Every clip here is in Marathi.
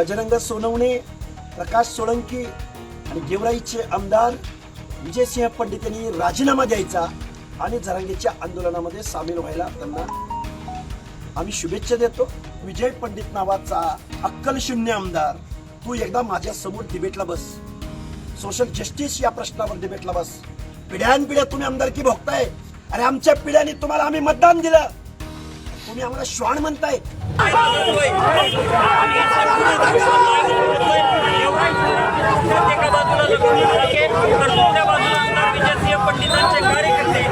बजरंग सोनवणे प्रकाश सोळंकी आणि गेवराईचे आमदार विजयसिंह पंडित यांनी राजीनामा द्यायचा आणि जरांगीच्या आंदोलनामध्ये सामील व्हायला त्यांना आम्ही शुभेच्छा देतो. विजय पंडित नावाचा अक्कलशून्य आमदार तू एकदा माझ्यासमोर डिबेटला बस. सोशल जस्टिस या प्रश्नावर डिबेटला बस. पिढ्यानपिढ्या तुम्ही आमदारकी भोगताय. अरे आमच्या पिढ्याने तुम्हाला आम्ही मतदान दिलं. तुम्ही आम्हाला श्वान म्हणताय. एका बाजूला लक्ष्मी तर दुसऱ्या बाजूला पंडितांचे कार्यकर्ते.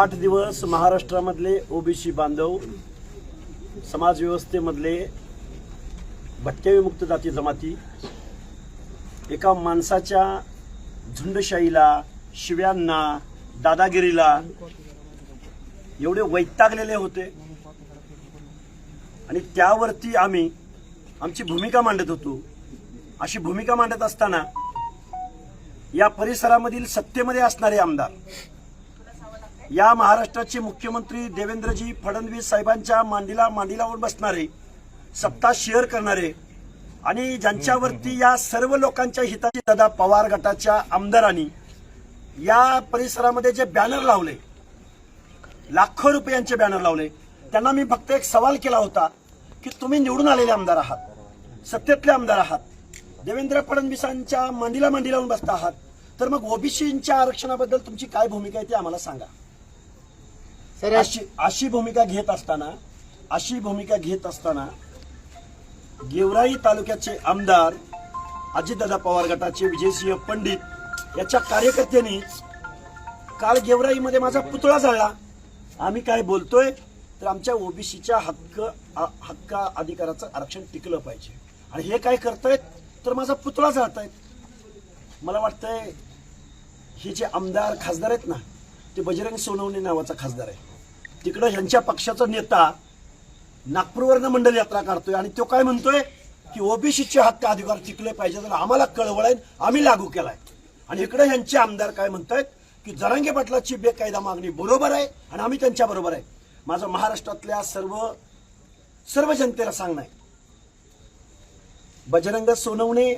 आठ दिवस महाराष्ट्रामधले ओबीसी बांधव समाज व्यवस्थेमधले भटक्याविमुक्त जाती जमाती एका माणसाच्या झुंडशाहीला शिव्यांना दादागिरीला एवढे वैतागलेले होते. आणि त्यावरती आम्ही आमची भूमिका मांडत होतो. अशी भूमिका मांडत असताना या परिसरामधील सत्तेमध्ये असणारे आमदार या महाराष्ट्राचे मुख्यमंत्री देवेंद्रजी फडणवीस साहेबांच्या मांडीला मांडी लावून बसणारे सत्ता शेअर करणारे आणि ज्यांच्यावरती या सर्व लोकांच्या हिताची दादा पवार गटाच्या आमदारांनी या परिसरामध्ये जे बॅनर लावले लाखो रुपयांचे बॅनर लावले त्यांना मी फक्त एक सवाल केला होता की तुम्ही निवडून आलेले आमदार आहात सत्तेतले आमदार आहात देवेंद्र फडणवीसांच्या मांडीला मांडी लावून बसता आहात तर मग ओबीसीच्या आरक्षणाबद्दल तुमची काय भूमिका आहे ते आम्हाला सांगा. अशी अशी भूमिका घेत असताना अशी भूमिका घेत असताना गेवराई तालुक्याचे आमदार अजितदादा पवार गटाचे विजयसिंह पंडित याच्या कार्यकर्त्यांनीच काल गेवराईमध्ये माझा पुतळा जाळला. आम्ही काय बोलतोय? तर आमच्या ओबीसीच्या हक्क हक्क अधिकाराचं आरक्षण टिकलं पाहिजे. आणि हे काय करतायत? तर माझा पुतळा जाळतायत. मला वाटतंय हे जे आमदार खासदार आहेत ना ते बजरंग सोनवणे नावाचा खासदार आहे. तिकडं ह्यांच्या पक्षाचा नेता नागपूरवरनं मंडल यात्रा काढतोय आणि तो काय म्हणतोय की ओबीसीचे हक्क अधिकार टिकले पाहिजे तर आम्हाला कळवळ आहे आम्ही लागू केलाय. आणि इकडे ह्यांचे आमदार काय म्हणतायत की जरांगे पाटलाची बेकायदा मागणी बरोबर आहे आणि आम्ही त्यांच्या बरोबर आहे. माझं महाराष्ट्रातल्या सर्व सर्व जनतेला सांगणं आहे. बजरंग सोनवणे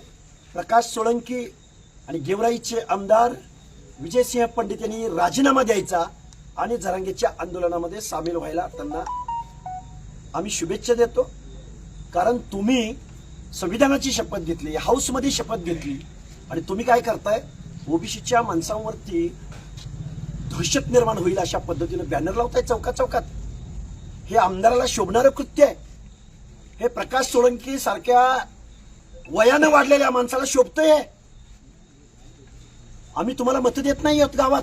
प्रकाश सोळंकी आणि गेवराईचे आमदार विजयसिंह पंडित यांनी राजीनामा द्यायचा आणि जरांगीच्या आंदोलनामध्ये सामील व्हायला त्यांना आम्ही शुभेच्छा देतो. कारण तुम्ही संविधानाची शपथ घेतली हाऊसमध्ये शपथ घेतली. आणि तुम्ही काय करताय? ओबीसीच्या माणसांवरती दहशत निर्माण होईल अशा पद्धतीनं बॅनर लावताय चौकात चौकात. हे आमदाराला शोभणारं कृत्य आहे. हे प्रकाश सोळंकी सारख्या वयानं वाढलेल्या माणसाला शोभतंय. आम्ही तुम्हाला मतं देत नाही आहोत गावात.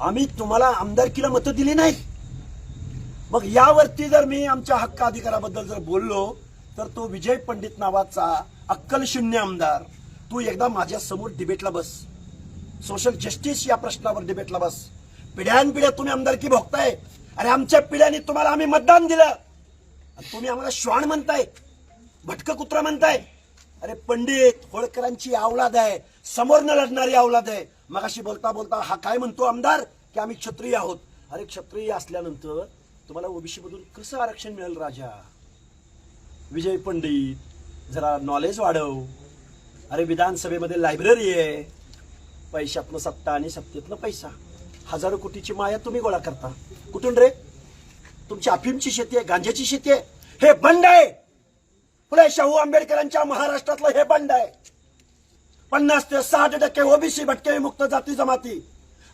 आम्ही तुम्हाला आमदारकीला मतं दिली नाहीत मग यावरती जर मी आमच्या हक्क अधिकाराबद्दल जर बोललो तर तो विजय पंडित नावाचा अक्कलशून्य आमदार तू एकदा माझ्यासमोर डिबेटला बस. सोशल जस्टिस या प्रश्नावर डिबेटला बस. पिढ्यानपिढ्या तुम्ही आमदारकी भोगताय. अरे आमच्या पिढ्याने तुम्हाला आम्ही मतदान दिलं. तुम्ही आम्हाला श्वान म्हणताय भटक कुत्रा म्हणताय. अरे पंडित होळकरांची आवलाद आहे. समोर न लढणारी अवलाद आहे. मगाशी बोलता बोलता हा काय म्हणतो आमदार? की आम्ही क्षत्रिय आहोत. अरे क्षत्रिय असल्यानंतर तुम्हाला ओबीसी मधून कसं आरक्षण मिळेल राजा? विजय पंडित जरा नॉलेज वाढव. अरे विधानसभेमध्ये लायब्ररी आहे. पैशातनं सत्ता आणि सत्तेतनं पैसा. हजारो कोटीची माया तुम्ही गोळा करता. कुठून रे? तुमची अफीमची शेती आहे गांजाची शेती आहे. हे बंड आहे! फुले शाहू आंबेडकरांच्या महाराष्ट्रातलं हे बंड आहे. पन्नास ते साठ टक्के ओबीसी भटके मुक्त जाती जमाती.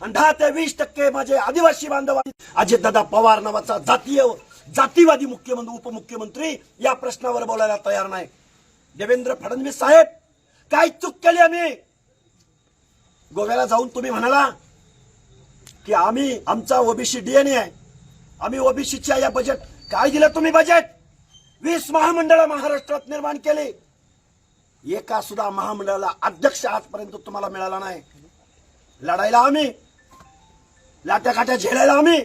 आणि दहा ते वीस टक्के माझे आदिवासी बांधव अजितदादा पवार नावाचा जातीय जातीवादी मुख्यमंत्री उपमुख्यमंत्री या प्रश्नावर बोलायला तयार नाही. देवेंद्र फडणवीस साहेब काय चूक केली आम्ही? गोव्याला जाऊन तुम्ही म्हणाला की आम्ही आमचा ओबीसी डीएनए आहे. आम्ही ओबीसीच्या या बजेट काय दिलं तुम्ही बजेट वीस महामंडळ महाराष्ट्रात निर्माण केले. एका सुद्धा महामंडळाला अध्यक्ष आजपर्यंत तुम्हाला मिळाला नाही. लढायला आम्ही लाट्याकाट्या झेलायला आम्ही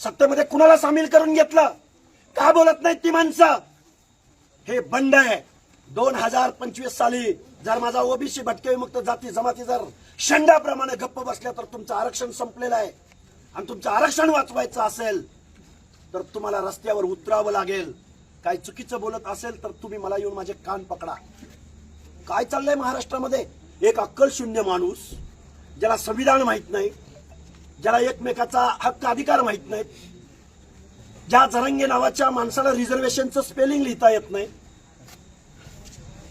सत्तेमध्ये कुणाला सामील करून घेतलं? का बोलत नाही ती माणसं? हे बंड आहे. दोन हजार पंचवीस साली जर माझा ओबीसी भटके विमुक्त जाती जमाती जर शंडाप्रमाणे गप्प बसल्या तर तुमचं आरक्षण संपलेलं आहे. आणि तुमचं आरक्षण वाचवायचं असेल तर तुम्हाला रस्त्यावर उतरावं लागेल. काय चुकीचं बोलत असेल तर तुम्ही मला येऊन माझे कान पकडा. काय चाललंय महाराष्ट्रामध्ये? एक अक्कल शून्य माणूस ज्याला संविधान माहीत नाही ज्याला एकमेकाचा हक्क अधिकार माहीत नाहीत ज्या जरंगे नावाच्या माणसाला रिझर्वेशनचं स्पेलिंग लिहिता येत नाही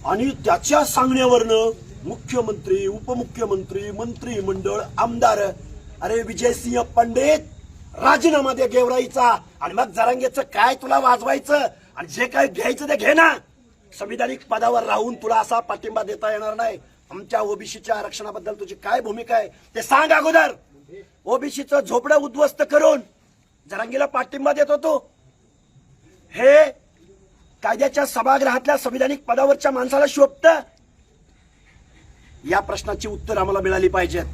आणि त्याच्या सांगण्यावरनं मुख्यमंत्री उपमुख्यमंत्री मंत्रिमंडळ आमदार अरे विजयसिंह पंडित राजीनामा दे गेवराईचा आणि मग जरांगेचं काय तुला वाजवायचं आणि जे काय घ्यायचं ते घे ना. संविधानिक पदावर राहून तुला असा पाठिंबा देता येणार नाही. आमच्या ओबीसीच्या आरक्षणाबद्दल तुझी काय भूमिका आहे ते सांग अगोदर. ओबीसीचं झोपडं उद्ध्वस्त करून जरांगीला पाठिंबा देत होतो हे कायद्याच्या सभागृहातल्या संविधानिक पदावरच्या माणसाला शोभत? या प्रश्नाची उत्तर आम्हाला मिळाली पाहिजेत.